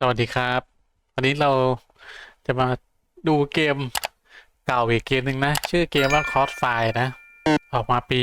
สวัสดีครับ วันนี้เราจะมาดูเกมเก่าอีกเกมหนึ่งนะ ชื่อเกมว่า Crossfire นะ ออกมาปี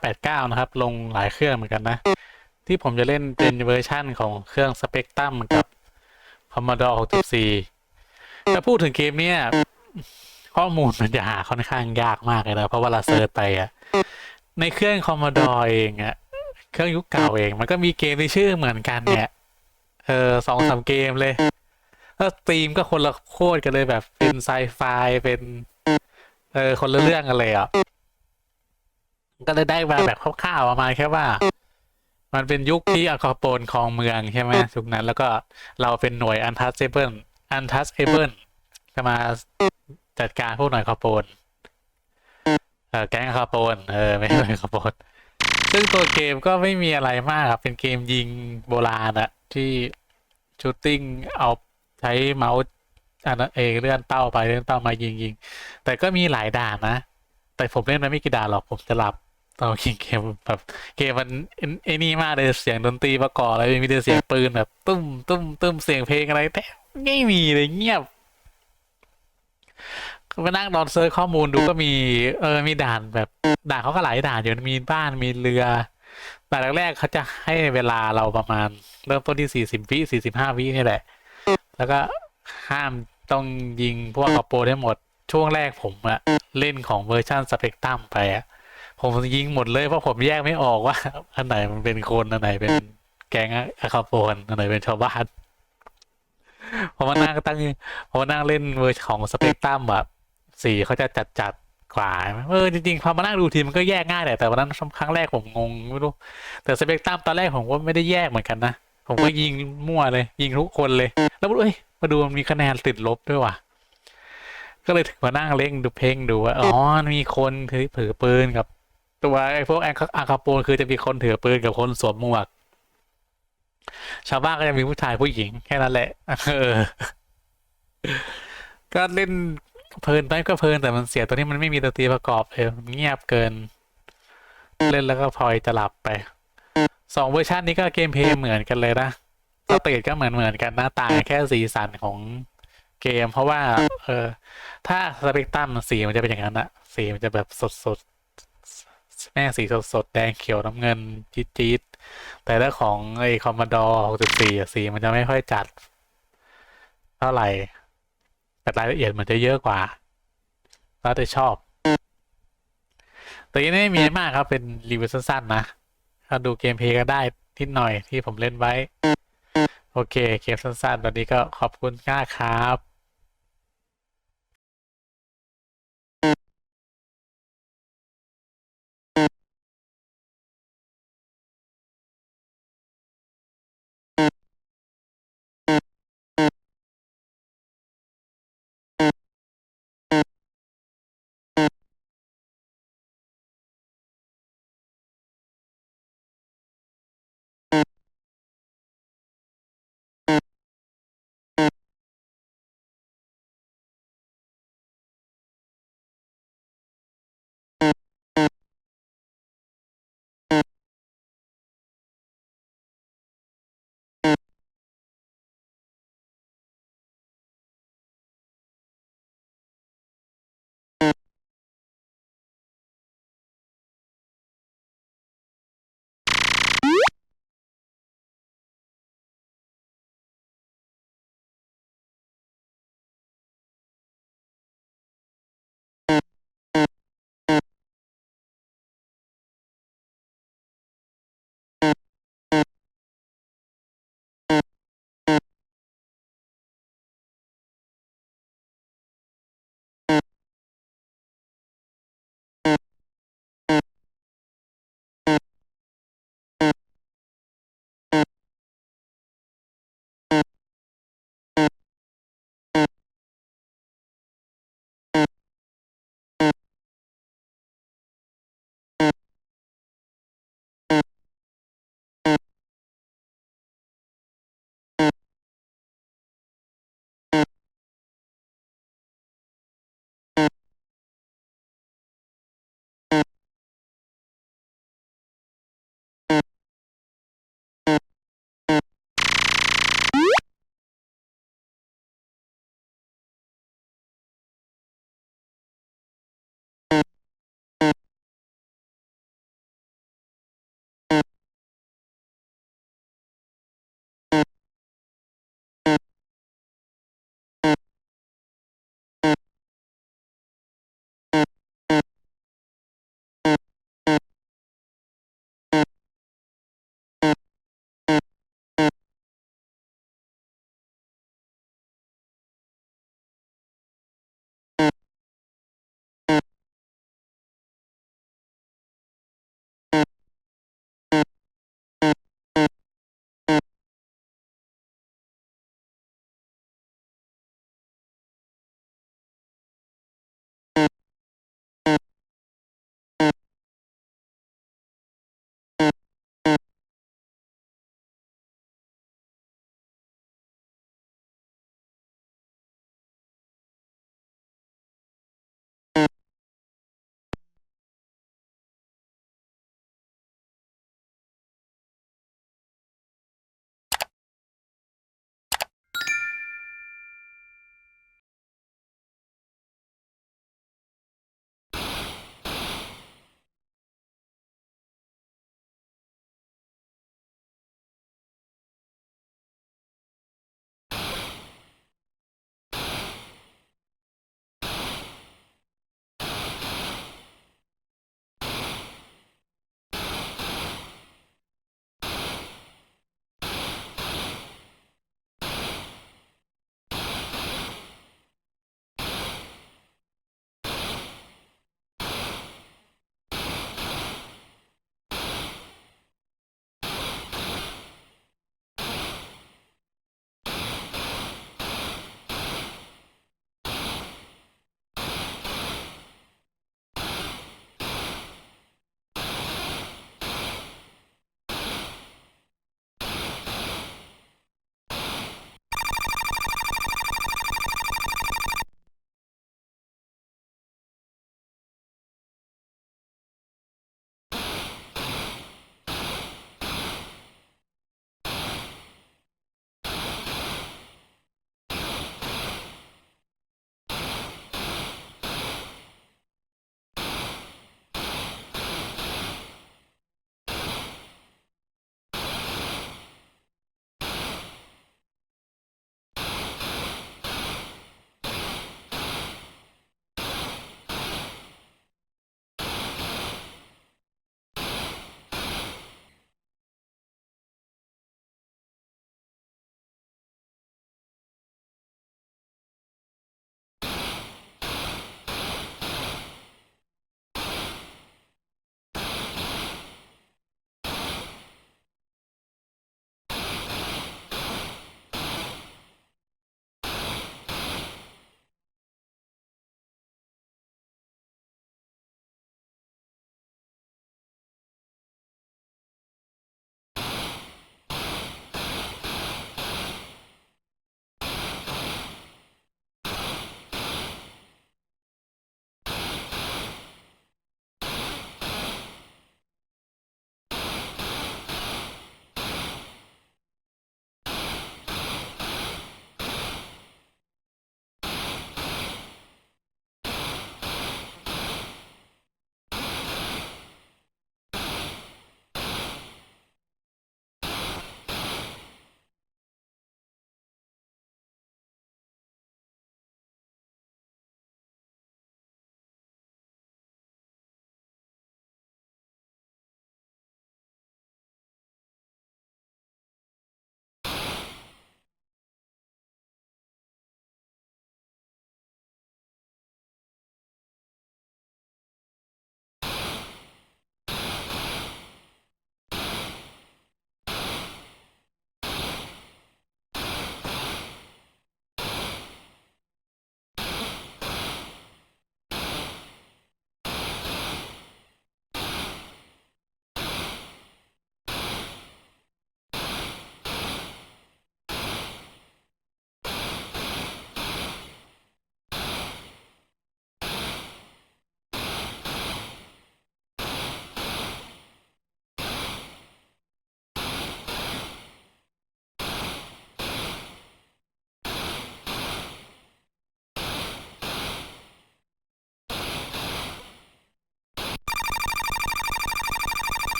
1989 นะครับ ลงหลายเครื่องเหมือนกันนะ ที่ผมจะเล่นเป็นเวอร์ชั่นของเครื่อง Spectrum กับ Commodore 64ถ้าพูดถึงเกมเนี้ยข้อมูลมันจะหาค่อนข้างยากมากเลยนะเพราะว่าเราเซิร์ชไปอะในเครื่อง Commodore เองอะเครื่องยุคเก่าเอง มันก็มีเกมที่ชื่อเหมือนกันเนี่ย เออสองสามเกมเลยแล้วธีมก็คนละโคตรกันเลยแบบเป็นไซไฟเป็นเออคนละเรื่องกันเลยอะก็เลยได้มาแบบคร่าวๆประมาณแค่ว่า มันเป็นยุคที่อาคาโปนครองเมืองใช่ไหมยุคนั้น แล้วก็เราเป็นหน่วย untouchable untouchable จะมาจัดการพวกหน่วยคาโปนเออแก๊งอคาโปนเออไม่ใช่หน่วยอคาโปนซึ่งตัวเกมก็ไม่มีอะไรมากครับ เป็นเกมยิงโบราณอะที่ ชูตติ้งเอาใช้เมาส์อันนั้นเองเลื่อนเป้าไปเลื่อนเป้ามายิงยิงแต่ก็มีหลายด่านนะ แต่ผมเล่นมันไม่กี่ด่านหรอกผมจะหลับตอนยิงเกมแบบเกมมันไอ้นี่มากเลยเสียงดนตรีประกอบอะไรมีแต่เสียงปืนแบบตุ้มตุ้มตุ้มเสียงเพลงอะไรแต่ไม่มีเลยเงียบก็ไปนั่งนอนเซิร์ชข้อมูลดูก็มีเออมีด่านแบบด่านเขาก็หลายด่านอยู่มีบ้านมีเรือ ด่านแรกๆเขาจะให้เวลาเราประมาณ เริ่มต้นที่สี่สิบวิสี่สิบห้าวินี่แหละ แล้วก็ห้ามต้องยิงพวกคอโปได้หมดช่วงแรกผมอะเล่นของเวอร์ชันสเปกตรัมไปอะผมยิงหมดเลยเพราะผมแยกไม่ออกว่า อันไหนมันเป็นคนอันไหนเป็นแก๊งอะคาโปนอันไหนเป็นชาวบ้านพอมานั่งตั้งพอมานั่งเล่นเวอร์ของสเปกตรัมแบบสีเขาจะจัดจัด กว่าเออจริงๆพอมานั่งดูทีมันก็แยกง่ายแหละแต่วันนั้นครั้งแรกผมงงไม่รู้ แต่สเปกตรัมตอนแรกผมก็ไม่ได้แยกเหมือนกันนะผมก็ยิงมั่วเลย ยิงทุกคนเลย แล้วเอ้ยมาดูมันมีคะแนนติดลบด้วยว่ะก็เลยถึงมานั่งเล่งดูเพ่งดูว่าอ๋อมีคนถือถือปืนกับ ตัวไอ้พวกแองอาคาโปนคือจะมีคนถือปืนกับคนสวมหมวก ชาวบ้านก็จะมีผู้ชายผู้หญิงแค่นั้นแหละเออก็เล่น เพลินไปก็เพลินแต่มันเสียตัวนี้มันไม่มีดนตรีประกอบเลยเงียบเกิน เล่นแล้วก็พลอยจะหลับไปสองเวอร์ชันนี้ก็เกมเพลย์เหมือนกันเลยนะสเตจก็เหมือนเหมือนกันนะต่าแค่สีสันของเกม เพราะว่า เออถ้าสเปกตรัมสีมันจะเป็นอย่างนั้นอะสีมันจะแบบสดสดแม่สีสดสดแดงเขียวน้ำเงินจี๊ดจี๊ดแต่ถ้าของไอคอมมดอร์64สีมันจะไม่ค่อยจัด เท่าไหร่ แต่รายละเอียดมันจะเยอะกว่า แล้วแต่ชอบ แต่ยังไม่มีมากครับเป็นรีวิวสั้นๆนะถ้าดูเกมเพลย์ก็ได้นิดหน่อยที่ผมเล่นไว้ โอเคเกมสั้นๆ ตอนนี้ก็ขอบคุณมากครับ